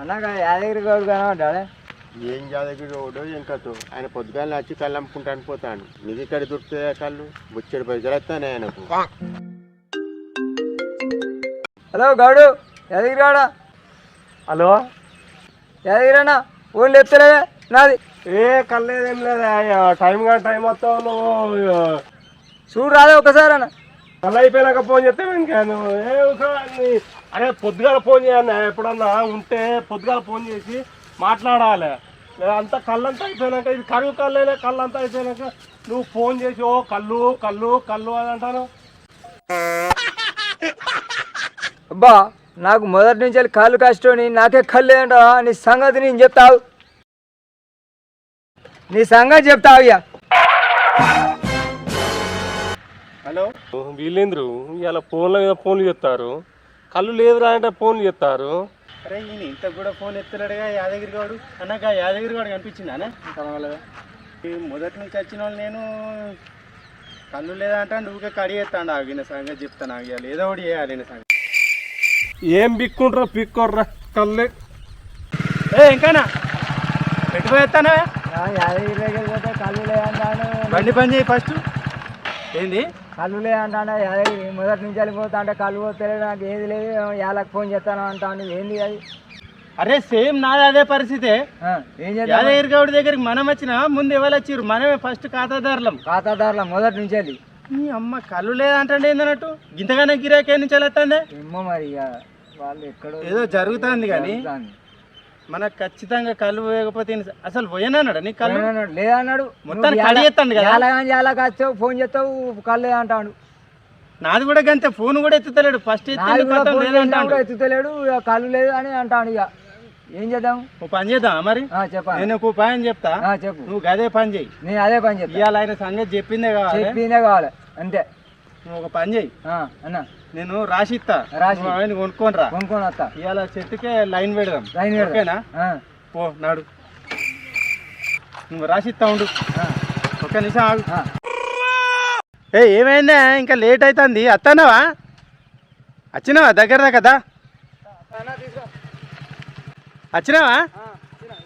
అన్నాక యాదగిరి గౌడ్ కనబడ్డాడే? ఏం జాదగిరి రోడ్డు ఏం కథ? ఆయన పొద్దుగాల వచ్చి కళ్ళు అమ్ముకుంటాను పోతాను. నీకు ఇక్కడ దొరుకుతాయా కళ్ళు? బుచ్చడి పైసలు వస్తానే ఆయనకు. హలో గౌడు యాదగిరి గౌడా. హలో? యాదగిరి అన్న ఊళ్ళో ఎత్తలేదే? నాది. ఏ కల్లేదేం లేదా టైం కానీ టైం వస్తావు నువ్వు చూడు రాదే ఒకసారి అన్న కళ్ళు అయిపోయినాక ఫోన్ చేస్తే ఇంకా నువ్వు ఏ ఒకసారి అరే పొద్దుగాల ఫోన్ చేయాలి ఎప్పుడన్నా ఉంటే పొద్దుగాల ఫోన్ చేసి మాట్లాడాలి. అంతా కళ్ళంతా అయిపోయినాక ఇది కరువు కళ్ళైనా కళ్ళంతా అయిపోయినాక నువ్వు ఫోన్ చేసి ఓ కళ్ళు కళ్ళు కళ్ళు అని అంటాను. అబ్బా నాకు మొదటి నుంచి వెళ్ళి కాళ్ళు కష్టం నాకే కళ్ళు ఏంటో నీ సంగతి నేను చెప్తావు. నీ సంగతి చెప్తావు ఇక. హలో? వీళ్ళేంద్రు? ఇలా ఫోన్ల మీద ఫోన్లు చెప్తారు కళ్ళు లేదురా అంటే ఫోన్లు చెప్తారు అరే ఈయన ఇంత కూడా ఫోన్ ఎత్తున్నాడుగా యాదగిరి గౌడు అన్నాక యాదగిరి గౌడు కనిపించిందా మొదటి నుంచి వచ్చిన వాళ్ళు నేను కళ్ళు లేదా అంటే నువ్వుకే కడి ఎత్తాడు ఆగిన సంగతి చెప్తాను ఆగియాలి ఏదో ఒకటి చేయాలి సంగతి. ఏం బిక్కుంటారా పిక్కోర్రా కళ్ళే. ఏ ఇంకానా? పెట్టిపోయేస్తానా యాదగిరి దగ్గర పోతే కళ్ళు లేదంటాను బండి పని చేయి ఫస్ట్. ఏంది? కళ్ళు లేదంటాను యాదగిరి మొదటి నుంచి వెళ్ళిపోతా అంటే కళ్ళు పోతే నాకు ఏది లేదు యాలకు ఫోన్ చేస్తాను అంటాను ఏంది అది? అరే సేమ్ నాది అదే పరిస్థితే. యాదగిరి గౌడి దగ్గరికి మనం వచ్చినా ముందు ఎవరు వచ్చిర్రు మనమే ఫస్ట్ ఖాతాదారులం. ఖాతాదారుల మొదటి నుంచి వెళ్ళి. నీ అమ్మ కళ్ళు లేదంటే ఏందన్నట్టు? ఇంతగానే గిరాకీ నుంచి వెళ్ళొస్తుందే ఏమో మరి వాళ్ళు ఎక్కడో ఏదో జరుగుతుంది కానీ. మనకు ఖచ్చితంగా కళ్ళు పోయకపోతే అసలు పోయినాడు నీ కళ్ళు? లేదన్నాడు, కళ్ళు చేస్తాడు కదా? యాలగా వచ్చావు ఫోన్ చేస్తావు కళ్ళు అంటాడు. నాది కూడా గంతే ఫోన్ కూడా ఎత్తుతలేడు. ఫస్ట్ ఎత్తుతలేడు కళ్ళు లేదు అని అంటాడు ఇక. ఏం చేద్దాం? ఓ పని చేద్దాం మరి? ఆ, చెప్పాలి నేను ఒక ఉపాయం చెప్తా. చెప్పు. నువ్వు గదే పని చేయి నేను అదే పని చెప్తా. ఇవాళ ఆయన సంగతి చెప్పిందే కావాలి. చెప్పిందే కావాలి. అంతే. నువ్వు ఒక పని చేయి అన్న. నేను రాసి. నువ్వు ఆయన కొనుక్కొని రా కొనుక్కొని వస్తా ఇవాళ చెట్టుకే లైన్ పెడదాం. లైన్. ఓకేనా? పో నాడు. నువ్వు రాసిస్తా ఉండు. ఆ, ఒక్క నిమిషం ఆగు. ఏ ఏమైందా? ఇంకా లేట్ అవుతుంది వస్తానావా వచ్చినావా? దగ్గర కదా వచ్చినావా?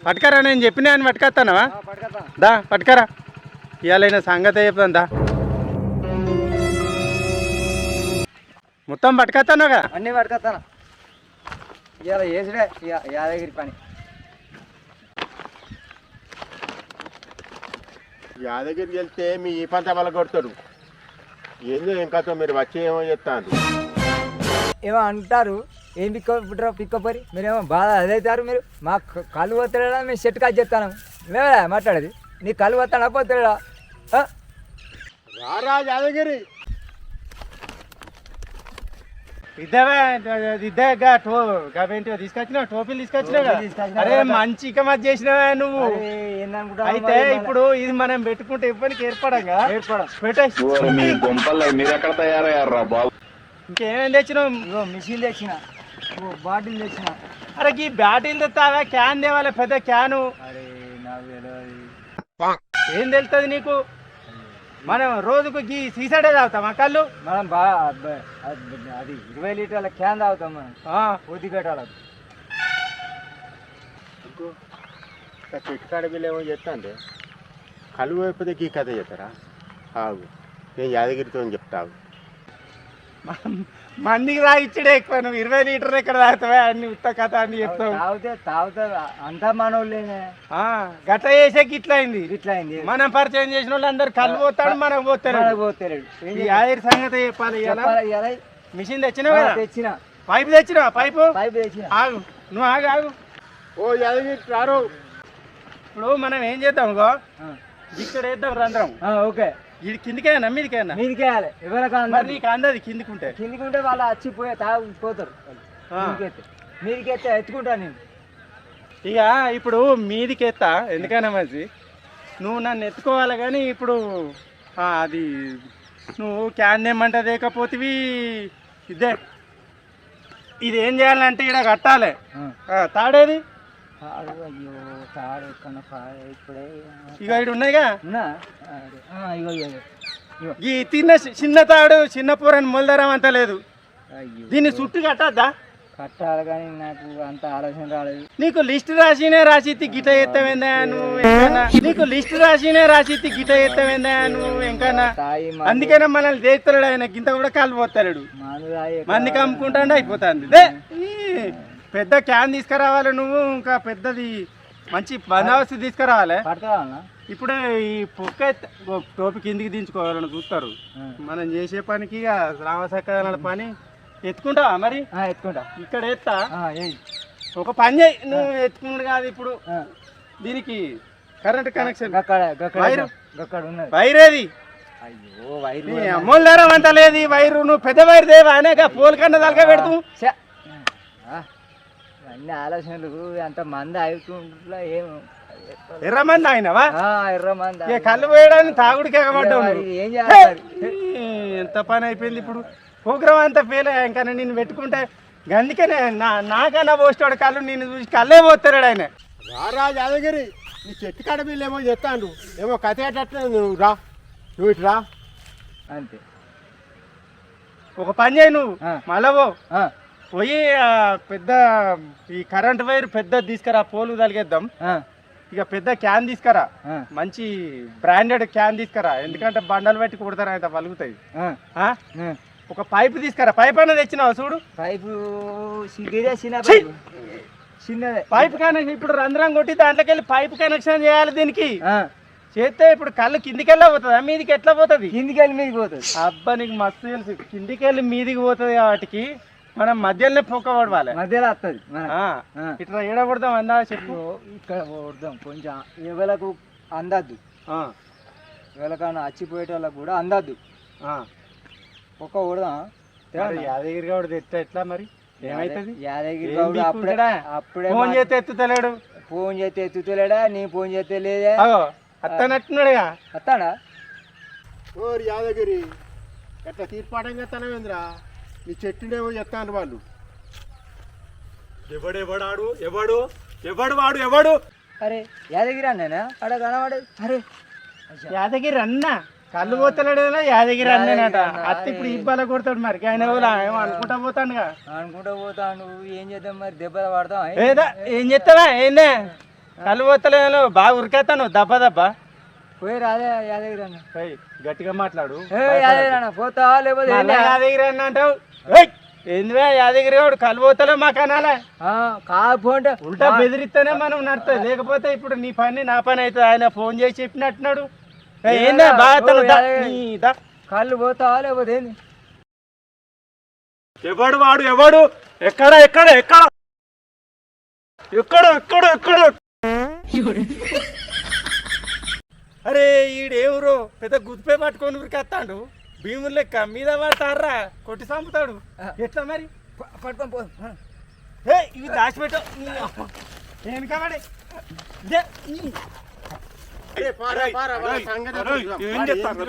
పట్టుకరా నేను చెప్పినా అని పట్టుకొస్తానావా. దా పట్టుకరా. ఇవాళ సంగతి చెప్తాను దా. మొత్తం పట్టుకొస్తాను కదా అన్నీ పట్టుకొస్తాను ఇవాళ వేసుడే యాదగిరి పని. యాదగిరికి వెళ్తే మీ ఈ పంట వల్ల కొడతారు. ఏందో ఏం కథ మీరు వచ్చి ఏమో చెప్తాను ఏమో అంటారు ఏం పిక్క పుట్టరా పిక్కపరి మీరేమో బాధ అదైతారు మీరు. మా కళ్ళు పోతాడా మేము సెట్ కాదు చెప్తాను. మేమే మాట్లాడేది? నీ కళ్ళు పోతాడా పోతాడా? రారా యాదగిరి. ఇద్దవే ఇద్దే టో గవేంటి తీసుకొచ్చినావు? టోపీలు తీసుకొచ్చినా అరే. మంచి ఇక చేసినావే నువ్వు. అయితే? ఇప్పుడు ఇది మనం పెట్టుకుంటే ఇవ్వడానికి ఏర్పడంగా? ఏర్పడం. పెట్టేసి. మీరు ఎక్కడ తయారయ్యారా బాబు? ఇంకేమేం తెచ్చినావు? మిషన్ తెచ్చిన. బాటిల్ తెచ్చిన. అరే ఈ బ్యాటిల్ తెస్తావా క్యాన్ తేవాలి పెద్ద క్యాను. ఏం తెలుస్తుంది నీకు? మనం రోజుకు గీ సీసాడే తాగుతామా కళ్ళు? మనం బాగా అది ఇరవై లీటర్ల క్యాన్ తాగుతాం మనం. ఆ, పూర్తి కట్టాలి చెట్టు కాడ వీళ్ళేమో చెప్తాండే కలువు అయిపోతే గీ కథ చెప్తారా ఆగు నేను యాదగిరితో చెప్తావు మందికి తాగిచ్చాడే ఎక్కువ. నువ్వు ఇరవై లీటర్ ఎక్కడ తాగుతావా? అన్ని ఉత్త కథ అని చెప్తావు. తాగితే తాగుతా అంతా మనోళ్ళేనే. ఆ, గట్ట చేసేకి ఇట్లా అయింది ఇట్లా అయింది మనం పరిచయం చేసిన వాళ్ళు అందరు కళ్ళు పోతాడు మనం పోతాడు మనకు ఏం ఈ యాదగిరి సంగతి చెప్పాలి? మిషన్ తెచ్చినావు కదా? తెచ్చిన. పైపు తెచ్చినావా? పైపు? పైపు తెచ్చిన. ఆగు. నువ్వు ఆగు ఆగు. ఓ యాదగిరి రారు. ఇప్పుడు మనం ఏం చేద్దాం గో. ఇక్కడ వేద్దాం రంధ్రం ఆ, ఓకే. ఇది కిందికైనా? మీదికైనా? మీదికి వేయాలి ఎవరికి మరి అందరు నీకు అందది కిందికుంటే? కిందికి ఉంటే వాళ్ళు వచ్చి పోయి తాగు పోతారు ఆ. మీదికెత్తే. మీదికెత్తే ఎత్తుకుంటాను నేను. ఇక ఇప్పుడు మీదికి ఎత్తా ఎందుకైనా మంచి నువ్వు నన్ను ఎత్తుకోవాలి కానీ ఇప్పుడు అది నువ్వు క్యాన్ తెమ్మంటే తేకపోతేవి. ఇదే. ఇది ఏం చేయాలంటే ఇక్కడ కట్టాలి. తాడేది? తాడు అయ్యో తాడు ఎక్కడ పా- ఇప్పుడే ఇక ఇక్కడ ఉన్నాయిగా ఇగో ఇగో. ఈ తిన్న చిన్న తాడు చిన్న పూరని మొలదరం అంత లేదు. దీన్ని చుట్టూ కట్టద్దా? కట్టాలి కానీ నాకు అంత ఆలోచన రాలేదు. నీకు లిస్ట్ రాసినే రాసిత్తి గిట ఎత్తవేందా నువ్వు నీకు లిస్ట్ రాసినే రాసిత్తి గిట ఎత్తవేందా నువ్వు తాయి అందుకనే మనల్ని చేస్తాడు ఆయన గింత కూడా కాలు పోతాడు మందు తాగి మందికి అమ్ముకుంటాండి అయిపోతుంది దే, ఈ పెద్ద క్యాన్ తీసుకురావాలి నువ్వు ఇంకా పెద్దది మంచి బందోబస్తు తీసుకురావాలి. పడతావా? ఇప్పుడే ఈ పొక్క టోపి కిందికి దించుకోవాలని చూస్తారు. మనం చేసే పనికి ఇక రామసక్క పని ఎత్తుకుంటావా మరి? ఎత్తుకుంటా. ఇక్కడ ఎత్తా. ఒక పని చేయి నువ్వు ఎత్తుకున్నాడు కాదు ఇప్పుడు. దీనికి కరెంట్ కనెక్షన్. వైరేది. అయ్యో వైరు అమ్మోళ్ళారం అంత లేదు వైరు నువ్వు పెద్ద వైరు దేవా? అనేక పోల్ కన్నా తలక అన్ని ఆలోచనలు అంత మంది అవుతుంట్లా ఏం ఎర్రమంది ఆయనవా ఆ, ఎర్ర మంది ఇక కళ్ళు పోయడానికి తాగుడికి ఎగబడ్డావు. ఏం చేయాలి ఎంత పని అయిపోయింది ఇప్పుడు. ప్రోగ్రామ్ అంతా ఫెయిల్ అయ్యా ఇంకా నేను పెట్టుకుంటే అందుకనే నా నాకన్నా పోస్తాడు కళ్ళు నేను చూసి కళ్ళే పోతాడు ఆయన. రారా యాదగిరి. నీ చెట్టు కాడ వీళ్ళు ఏమో చెప్తాను ఏమో కథ ఏటట్టు నువ్వు రా. నువ్వు ఇటు రా. అంతే. ఒక పని చేయి నువ్వు. ఆ. పోయి పెద్ద ఈ కరెంట్ వైర్ పెద్ద తీసుకురా పోలు తలిగేద్దాం. ఇక పెద్ద క్యాన్ తీసుకురా. మంచి బ్రాండెడ్ క్యాన్ తీసుకురా. ఎందుకంటే బండలు పెట్టి కుడతారు అయితే? ఆ. ఒక పైపు తీసుకురా. పైప్ అన్నది తెచ్చినావు చూడు? పైపు చిన్నదే. పైప్ కనెక్షన్ ఇప్పుడు రంధ్రం కొట్టి దాంట్లోకి వెళ్ళి పైప్ కనెక్షన్ చేయాలి దీనికి. చేస్తే ఇప్పుడు కళ్ళు కిందికి వెళ్ళా పోతుందా? మీదికి ఎట్లా పోతుంది? కిందికి వెళ్ళి మీదకి పోతుంది. అబ్బా నీకు మస్తు తెలుసు. కిందికి వెళ్ళి మీదికి పోతుంది వాటికి మనం మధ్యలోనే పొక్క పడవాలి. మధ్యలో వస్తుంది. ఇట్లా ఏడ పడదాం అందా చెప్పు. ఇక్కడ కొడదాం కొంచెం ఎవలకు అందద్దు. ఆ, ఎవరికైనా వచ్చిపోయేటోళ్ళకి కూడా అందద్దు. ఆ. ఒక్క కొడదాం. యాదగిరి గౌడ్ ఎట్లా ఎట్లా మరి? ఏమైతుంది? యాదగిరి గౌడు అప్పుడే? అప్పుడే ఫోన్ చేస్తే ఎత్తుతలేడు. ఫోన్ చేస్తే ఎత్తుతలేడా? నీ ఫోన్ చేస్తే లేదే? అత్తనట్టున్నాడుగా వస్తాడా ఓరి యాదగిరి ఎట్లా తీర్పాటం చేస్తానవేంద్రా? నీ చెట్టునేమో చెప్తాను వాళ్ళు. ఎవడెవడాడు ఎవడు ఎవడు? వాడు? ఎవడు? అరే యాదగిరి అన్నానా? అక్కడ కనబడేది అరే యాదగిరి అన్న. కళ్ళు పోతలేడు కదా యాదగిరి అన్ననట. అత్త ఇప్పుడు ఇబ్బంది కొడతాడు మరి. ఆయన అనుకుంటా పోతాడుగా అనుకుంటా పోతాను ఏం చేద్దాం మరి? దెబ్బలు పడతాం ఏదా ఏం చెప్తావా ఏందే? కళ్ళు పోతలేదు బాగా ఉరికేస్తాను. దెబ్బ దెబ్బ. పోయి రాదే యాదగిరి అన్న. గట్టిగా మాట్లాడు. యాదగిరి అన్న పోతావా? లేకపోతే? యాదగిరి అన్న అంటావు? ఏందివే యాదగిరి వాడు కళ్ళు పోతలే మాకు అనాలే ఆ, కాదు ఫోన్ ఉల్టా బెదిరిస్తేనే మనం నడుతుంది లేకపోతే ఇప్పుడు నీ పని నా పని అవుతుంది ఆయన ఫోన్ చేసి చెప్పినట్టున్నాడు. ఏందా? బాగా. కళ్ళు పోతావా లేకపోతే ఏంది? ఎవడు వాడు ఎవడు? ఎక్కడ ఎక్కడ ఎక్కడ? ఎక్కడ ఎక్కడ ఎక్కడ. అరే ఈడేవురో? పెద్ద గుద్దుపై పట్టుకొని ఉరికేస్తాడు భీములు లెక్క మీద పడతారా? కొట్టి చంపుతాడు. ఎట్లా మరి? ప- పట్టుకొని పో. ఏ ఇవి దాచిపెట్టు. నేను కాబట్టి ఏం చెప్తారు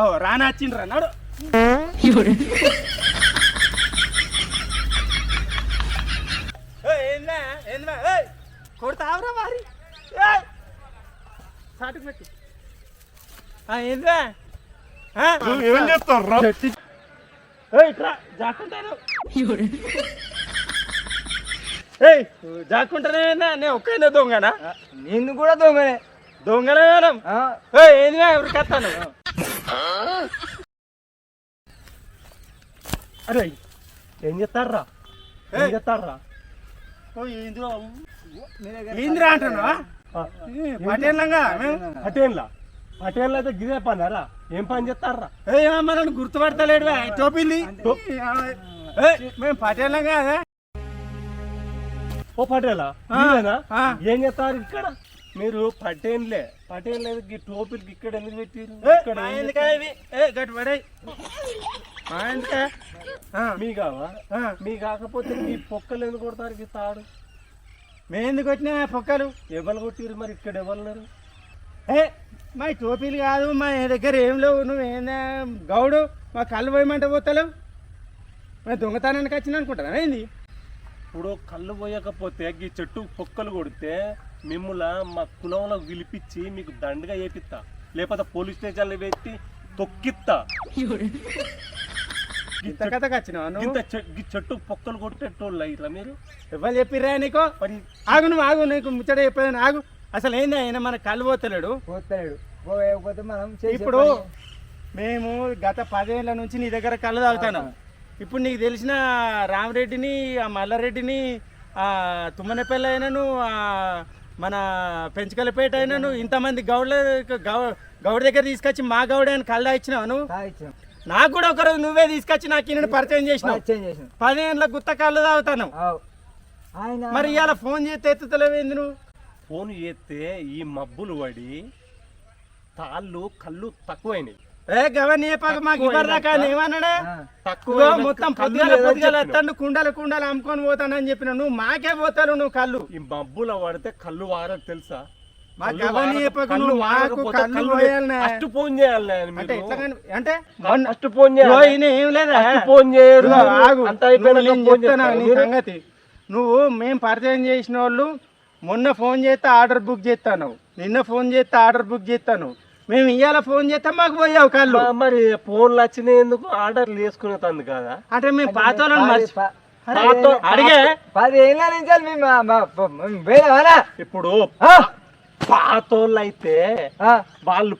ఓ రానా వచ్చిండ్రా నాడు. కొడతావురా మరి. ఏయ్, సాటుకు పెట్టు. ఆ, ఏందా? ఏం ఇట్రా, జాక్కుంటాను. ఏయ్ జాక్కుంటానే నేను ఒక్కైనా దొంగనా? ఆ, నిన్ను కూడా దొంగనే. దొంగనే మేడం. ఏంది ఉరికేస్తాను అరే ఏం చెప్తారా ఏం చెప్తారా ఏందిరా? పటేళ్ళంగా మేము పటేన్లా పటేన్లు అయితే గిదే పని రా ఏం పని చేస్తారా? ఏయ్ మనల్ని గుర్తుపడతలేడు టోపీలు ఏయ్, మేము పటేళ్ళం కాదా. ఓ పటేలా. ఏం చేస్తారు ఇక్కడ? మీరు పటేన్లే పటేన్ లేదు ఈ టోపీలకి ఇక్కడ ఎందుకు పెట్టిరు? మా ఏం ఏ కావా మీ కాకపోతే మీ పొక్కలు ఎందుకు కొడతారు ఈ తాడు? మేము ఎందుకు వచ్చినా పొక్కలు? ఎవరు కొట్టిరు మరి? ఇక్కడ ఎవరున్నారు ఏ మా టోపీలు కాదు మా దగ్గర ఏం లేవు నువ్వు ఏందా? గౌడు మా కళ్ళు పోయమంటే పోతలేవు. మేము దొంగతనానికి వచ్చిన అనుకుంటా ఏంది? ఇప్పుడు కళ్ళు పోయకపోతే ఈ చెట్టు పొక్కలు కొడితే మిమ్ముల మా కులంలో పిలిపించి మీకు దండగా వేపిస్తా లేకపోతే పోలీస్ స్టేషన్లో పెట్టి తొక్కిత్తా ఇంత కథకు వచ్చినావా నువ్వు? ఇంత చె- ఈ చెట్టు పొక్కలు కొట్టేటోళ్ళు ఇట్లా మీరు? ఎవరు చెప్పిర్రా నీకు? ఆగు నువ్వు ఆగు నీకు ముచ్చట చెప్పేది ఆగు. అసలు ఏంది ఆయన మన కళ్ళు పోతలేడు. మనం ఇప్పుడు మేము గత పదేళ్ళ నుంచి నీ దగ్గర కళ్ళు తాగుతాను. ఇప్పుడు నీకు తెలిసిన రామరెడ్డిని ఆ మల్లారెడ్డిని ఆ తుమ్మనపల్లి అయినను ఆ మన పెంచకలపేట అయినను ఇంతమంది గౌడ్ల గౌ- గౌడ దగ్గర తీసుకొచ్చి మా గౌడ అని కళ్ళు ఇచ్చినావు నాకు కూడా ఒకరోజు నువ్వే తీసుకొచ్చి నాకు ఈయన పరిచయం చేసినావు. చేసినాం. పదేళ్ళ గుత్త కళ్ళు తాగుతాను. మరి ఇవాళ ఫోన్ చేస్తే ఎత్తుతలేవేంది నువ్వు? ఫోన్ చేస్తే ఈ మబ్బులు పడి తాళ్ళు కళ్ళు తక్కువైనాయి. ఏ గవన్ ఏమన్నాడా. తక్కువ మొత్తం పొద్దుగల పొద్దుగల. ఎత్తండు కుండలు కుండలు అమ్ముకొని పోతానని చెప్పిన నువ్వు మాకే పోతాను నువ్వు కళ్ళు. ఈ మబ్బుల పడితే కళ్ళు తెలుసా? వారక- పోయాలనే. ఫస్ట్ ఫోన్ చేయాలి అంటే ఫస్ట్ ఫోన్ చేయాలి. ఏం లేదా? ఫోన్ చేయరు. అంత సంగతి? నువ్వు మేము పరిచయం చేసిన వాళ్ళు మొన్న ఫోన్ చేస్తే ఆర్డర్ బుక్ చేస్తాను. నిన్న ఫోన్ చేస్తే ఆర్డర్ బుక్ చేస్తాను. మేము ఇవాళ ఫోన్ చేస్తే మాకు పోయావు కళ్ళు. మరి ఫోన్లు వచ్చినాయి ఎందుకు? ఆర్డర్లు వేసుకునే తంది కదా? అంటే మేము పాత అడిగే. పది ఏళ్ళ నుంచి మేము ఇప్పుడు? పాతోళ్ళు అయితే వాళ్ళు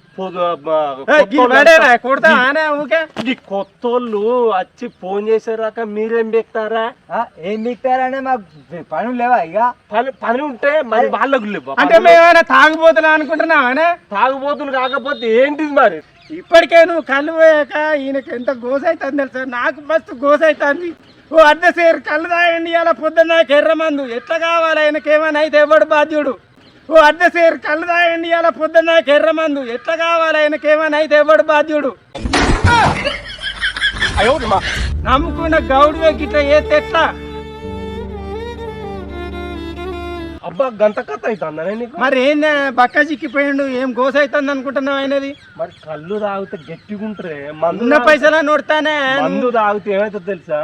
ఈ కొత్తోళ్ళు వచ్చి ఫోన్ చేసేరాక మీరేం పెక్తారా ఆ, ఏం మిగతారనే మాకు పనులు లేవా ఇక పని పని ఉంటే మరి వాళ్ళకు లేవు అంటే మేమైనా తాగుబోతున్నా అనుకుంటున్నావానే తాగుబోతులు కాకపోతే ఏంటిది మరి? ఇప్పటికే నువ్వు కళ్ళు పోయాక ఈయనకి ఎంత గోస అవుతుంది తెలుసా? నాకు మస్తు గోస అవుతుంది ఓ అర్ధ సేరు కళ్ళు తాగండి ఇలా పొద్దున్న నాకు ఎర్రమందు. ఎట్లా కావాలి ఆయనకి? ఏమైనా అయితే ఎవడు బాధ్యుడు? ఓ అర్ధ సేరు కళ్ళు తాగండి ఇలా పొద్దున్న నాకు ఎర్రమందు ఎట్లా కావాలి? ఆయనకి ఏమైనా అయితే ఎవడు బాధ్యుడు? నమ్ముకున్న గౌడు గిట్ల ఏతే ఎట్లా? అబ్బా గంత కథ అవుతుందా నీకు? మరి ఏంది బక్క చిక్కిపోయిండు? ఏం గోస అవుతుంది అనుకుంటున్నావు ఆయనది? మరి కళ్ళు తాగితే గట్టిగా ఉంటారే మందు పైసలా నోడతానే. మందు తాగితే ఏమైతే తెలుసా?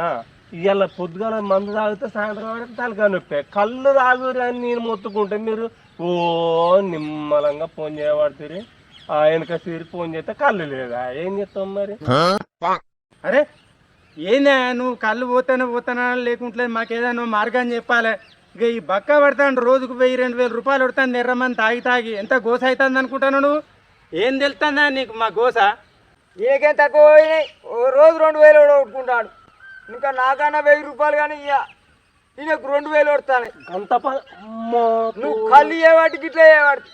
ఇవాళ పొద్దుగాల మందు తాగితే సాయంత్రం వరకు తలకాయ నొప్పి. కళ్ళు తాగురు అని నేను మొత్తుకుంటే మీరు ఓ నిమ్మలంగా ఫోన్ చేయబడుతుంది ఆ వెనక సీరి ఫోన్ చేస్తే కళ్ళు లేదా? ఏం చేస్తాం మరి? అరే ఏందా నువ్వు కళ్ళు పోతానే పోతానా? లేకుంటే మాకు ఏదైనా మార్గం చెప్పాలి. ఇక ఈ బక్క పడతాను రోజుకు వెయ్యి రెండు వేల రూపాయలు పడుతుంది ఎర్రమని తాగి తాగి. ఎంత గోస అవుతుంది అనుకుంటాను నువ్వు? ఏం తెలుస్తుందా నీకు మా గోస? ఈయనకేం తక్కువ రోజు రెండు వేలు కొట్టుకుంటాడు. ఇంకా నాకన్నా వెయ్యి రూపాయలు కానీ ఇయ్య. ఈయనకు రెండు వేలు కొడతాను. గంత ప- అమ్మో నువ్వు కళ్ళు ఏ వాటికి ఇట్లా ఏ వాటికి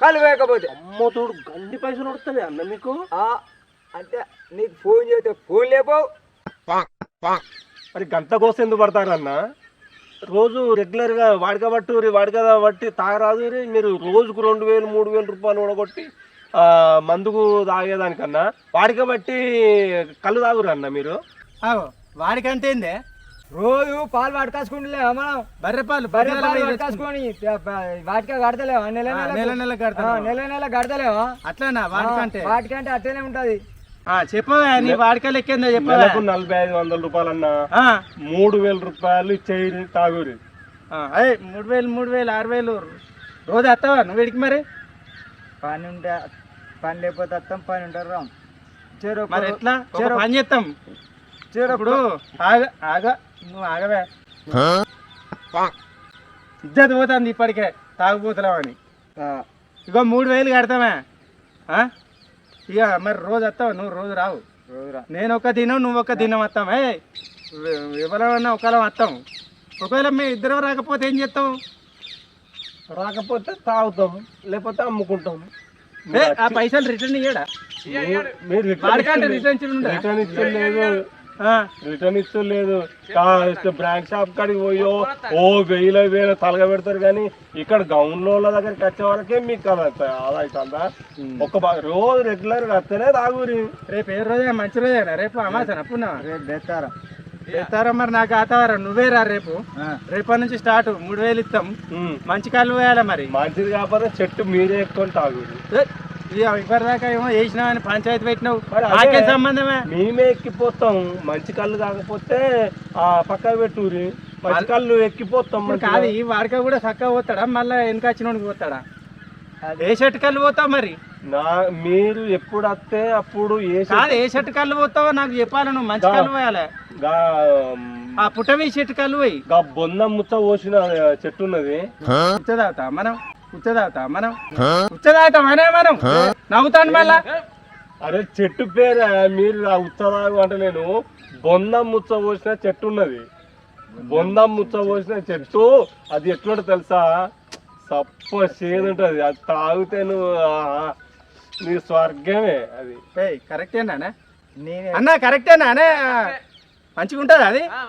కళ్ళు వేయకపోతే. అమ్మో తోడు గండి పైసలు పడుతుంది అన్న మీకు? ఆ, అంటే నీకు ఫోన్ చేస్తే ఫోన్ లేపోవు మరి గంట కోసం ఎందుకు పడతారన్న రోజు రెగ్యులర్గా వాడక పట్టురి వాడక బట్టి తాగరాదు రే. మీరు రోజుకు రెండు వేలు మూడు వేలు రూపాయలు ఊడగొట్టి ఆ, మందుకు తాగేదానికన్నా వాడిక బట్టి కళ్ళు తాగురు అన్న మీరు? ఆగో. వాడికంటే ఏందే రోజు పాలు పట్టుకాసుకుంటలేమా మనం. బర్రె పాలు బర్రె పాలు పట్టుకాసుకొని వాటికే కడతలేవా? నెల నెల నెల నెల కడతాను. నెల నెల కడతలేవా? అట్లానా వాడికంటే ఆ, వాటికంటే అట్లనే ఉంటది. ఆ, చెప్పవా నీ వాడిక లెక్కిందో చెప్పవా? నెలకు నలభై ఐదు వందల రూపాయలన్నా ఆ, మూడు వేల రూపాయలు ఇచ్చేయి తాగురి. ఆ, అయ్ మూడు వేలు మూడు వేలు ఆరు వేలు. రోజు వస్తావా నువ్వు వెడికి మరి? పని ఉంటే పని లేకపోతే వస్తాం పని ఉంటారు రాం. చెరు మరి ఎట్లా? పని చేస్తాం చెరు ఇప్పుడు ఆగ ఆగ నువ్వు ఆగవే. ఇద్దరు పోతుంది ఇప్పటికే తాగుపోతున్నావని ఇగో మూడు వేలు కడతామే. ఆ? ఇక మరి రోజు వస్తావు? నువ్వు రోజు రావు. రోజురా నేను ఒక దినం నువ్వు ఒక దినం వస్తామే ఎవరైనా ఒకళ్ళం వస్తాం. ఒకవేళ మేము ఇద్దరం రాకపోతే ఏం చేస్తావు? రాకపోతే తాగుతాం లేకపోతే అమ్ముకుంటాం. ఏ, ఆ పైసలు రిటర్న్ ఇయ్యడా? రిటర్న్ ఇస్తుంది- రిటర్న్ రిటర్న్ ఇస్తలేదు. బ్రాండ్ షాప్ కాడికి పోయో ఓ వెయ్యిలో వేల తలగ పెడతారు కానీ ఇక్కడ గౌన్లో దగ్గరికి వచ్చే వరకే మీకు కదా అలా అవుతుందా ఒక బా- రోజు రెగ్యులర్గా వస్తేనే తాగురి. రేపు ఏ రోజే మంచి రోజేనా రేపు అమాసన పున్నా రేపు తెస్తారా చేస్తారా మరి నాకు ఆతావారం నువ్వే రా రేపు. రేపటి నుంచి స్టార్ట్ మూడు వేలు ఇస్తాం. మంచి కాళ్ళు పోయాలి మరి? మంచిది కాకపోతే చెట్టు మీరే ఎక్కువ తాగురి ఇప్పటిదాకా ఏమో వేసినావని పంచాయతీ పెట్టినావు. నాకేం సంబంధమే మేమే ఎక్కిపోతాం మంచి కళ్ళు కాకపోతే ఆ పక్క పెట్టురి మంచి కళ్ళు ఎక్కిపోతాం. కాదు ఈ వాడక కూడా చక్కగా పోతాడా? మళ్ళీ వెనక వచ్చినోడికి పోతాడా ఏ షర్ట్ కళ్ళు పోతావు మరి? నా మీరు ఎప్పుడు వస్తే అప్పుడు ఏ కాదు ఏ చెట్టు కళ్ళు పోతావో నాకు చెప్పాలి నువ్వు మంచి కళ్ళు పోయాలి. ఆ పుట్టవి చెట్టు కళ్ళు పోయి. గా బొంద ముచ్చ పోసిన చెట్టు ఉన్నది. మనం కూర్చోదావుతా మనం. కూర్చోదావుతా మనే. మనం నవ్వుతాను మళ్ళా. అరే చెట్టు పేరు మీరు ఆ ఉత్తరాగు అంటే నేను. బొందం ముచ్చ పోసిన చెట్టు ఉన్నది. బొందం ముచ్చ పోసిన చెట్టు అది ఎట్లుంటో తెలుసా? సప్ప చేదు ఉంటది అది తాగితే నువ్వు నీ స్వర్గమే అది. ఏయ్ కరెక్టేనా నేనే. అన్న కరెక్టేనా మంచిగా ఉంటుంది అది? ఆ,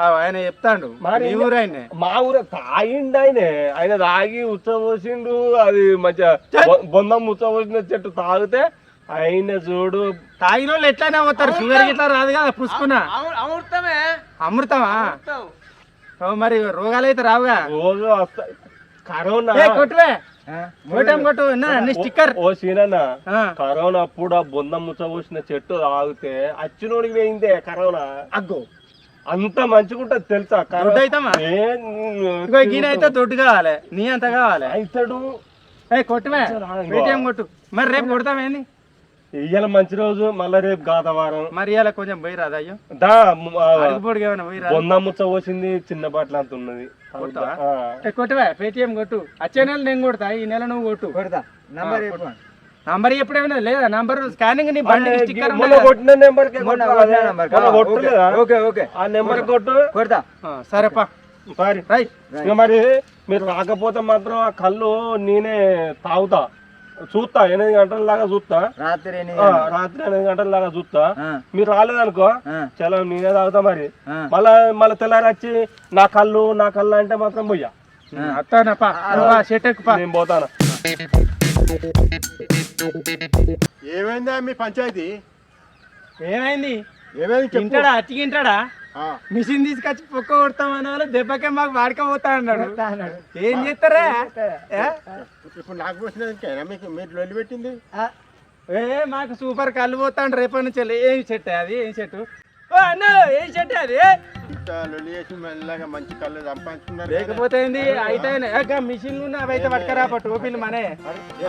ఆయన చెప్తాడు. మరి మీ ఊరు ఆయన్నే. మా ఊరు తాగిండు ఆయనే. ఆయన తాగి ఉచ్చబోసిండు అది మంచిగా బొ- బొందం ఉచ్చబోసిన చెట్టు తాగితే ఆయన చూడు. తాగిన వాళ్ళు ఎట్లయినా పోతారు షుగర్ గిట్లా రాదు కదా పుసుకున్నా అమృతమే. అమృతమా? మరి రోగాలు అయితే రావుగా. రోజు వస్తాయి. కరోనా. కొట్టువే. ఓ సీనన్న కరోనా అప్పుడు ఆ బొందం ముచ్చబోసిన చెట్టు తాగితే అచ్చినోడికి పోయిందే కరోనా. అగ్గో. అంత మంచిగుంటది తెలుసా? అయితే దొడ్డు కావాలి నీ అంత కావాలి. అవుతాడు ఏ కొట్టువే పేటిఎం కొట్టు. మరి రేపు కొడతామేంది ఇయ్యాల మంచి రోజు మళ్ళా రేపు గాతవారం మరి ఇలా కొంచెం పోయి రాదు అయ్యో. దా బొందం ముచ్చ పోసింది చిన్న బట్టలు అంత ఉన్నది. కొట్టువే పేటిఎం కొట్టు. వచ్చే నెల నేను కొడతా ఈ నెల నువ్వు కొట్టు. కొడతా. నంబర్ నంబర్ ఎప్పుడేమైనా లేదా? నంబర్ స్కానింగ్ నీ బండి స్టిక్కర్ కొట్టిన నెంబర్ ఓకే. ఓకే ఆ నెంబర్ కొట్టు. కొడతా. సరేపా. సారీ రైట్ ఇక మరి మీరు రాకపోతే మాత్రం ఆ కళ్ళు నేనే తాగుతా. చూస్తా ఎనిమిది గంటల దాకా చూస్తా. రాత్రి. రాత్రి ఎనిమిది గంటల దాకా చూస్తా. మీరు రాలేదనుకో చలో నేనే తాగుతా మరి. మళ్ళా మళ్ళీ తెల్లారి వచ్చి నా కళ్ళు నా కళ్ళు అంటే మాత్రం పోయా అత్తానప్పా ఎక్కుపా నేను పోతాను? ఏమైందా మీ పంచాయతీ? ఏమైంది? ఏమైంది తింటాడా ఆ, మిషన్ తీసుకొచ్చి పొక్క కొడతామని వాళ్ళు దెబ్బకే మాకు వాడుకపోతా అన్నాడు. ఏం చేస్తారా? ఇప్పుడు నాకు పోసినా మీకు మీరు లొల్లి పెట్టింది? ఏ మాకు సూపర్ కళ్ళు పోతాడు రేపటి నుంచి. ఏం చెట్టు అది? ఏం చెట్టు? అన్న ఏం చెట్టు అది? ఇంత లొల్లి చేసి మెల్లగా మంచి కళ్ళు సంపాదించుకున్నారు లేకపోతే ఏంది అయితే మిషన్లు ఉన్నాయి అవి అయితే పట్టుకరా టోపీలు మనే.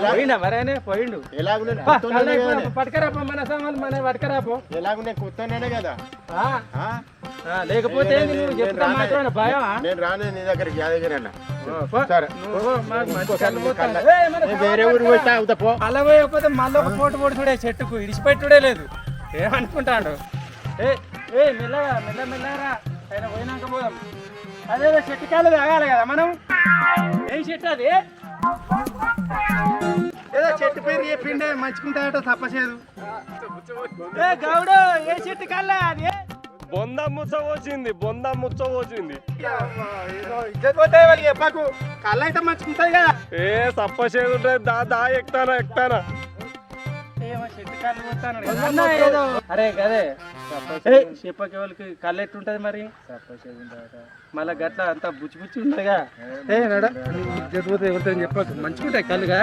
పోయిండా మరేనే పోయిండు. పట్టుకరాపో మన సామాన్లు మనే పట్టుకరాపో ఎలాగ నేను కొత్తనే కదా? లేకపోతే నువ్వు చెప్తా మాత్రం భయమా నేను రానే నీ దగ్గరికి వేరే పోయి పో. అలా పోయకపోతే మళ్ళీ ఒక పోటు పోటు చూడే చెట్టుకు ఇడిచిపెట్టుడే లేదు. ఏమనుకుంటాడు? ఏ ఏ మెల్లగా మెల్ల మెల్లరా ఆయన పోయినాక పోదాం. అదే చెట్టు కాళ్ళు తాగాలి కదా మనం. ఏం చెట్టు అది? ఏదో చెట్టు పేరు చెప్పిండే మంచుకుంటాడట తప్పచేదు. ఏ గౌడు ఏ చెట్టు కాళ్ళ అది? బొంద ముచ్చ పోసింది బొంద ముచ్చ పోసింది. ఇద్దరు పోతాయి వాళ్ళు చెప్పకు. కళ్ళు అయితే మంచుకుంటాయి కదా. ఏ సప్ప చేదు ఉంటుంది దా దా ఎక్కుతానా ఎక్కుతానా. అరే కదే చెప్పకి వాళ్ళకి కళ్ళు ఎట్టుంటది మరి మళ్ళా గట్ల అంతా బుచ్చి బుచ్చి ఉంటుందిగా. ఏ నడ. ఎవరితో చెప్పకు మంచిగుంటాయి కళ్ళుగా?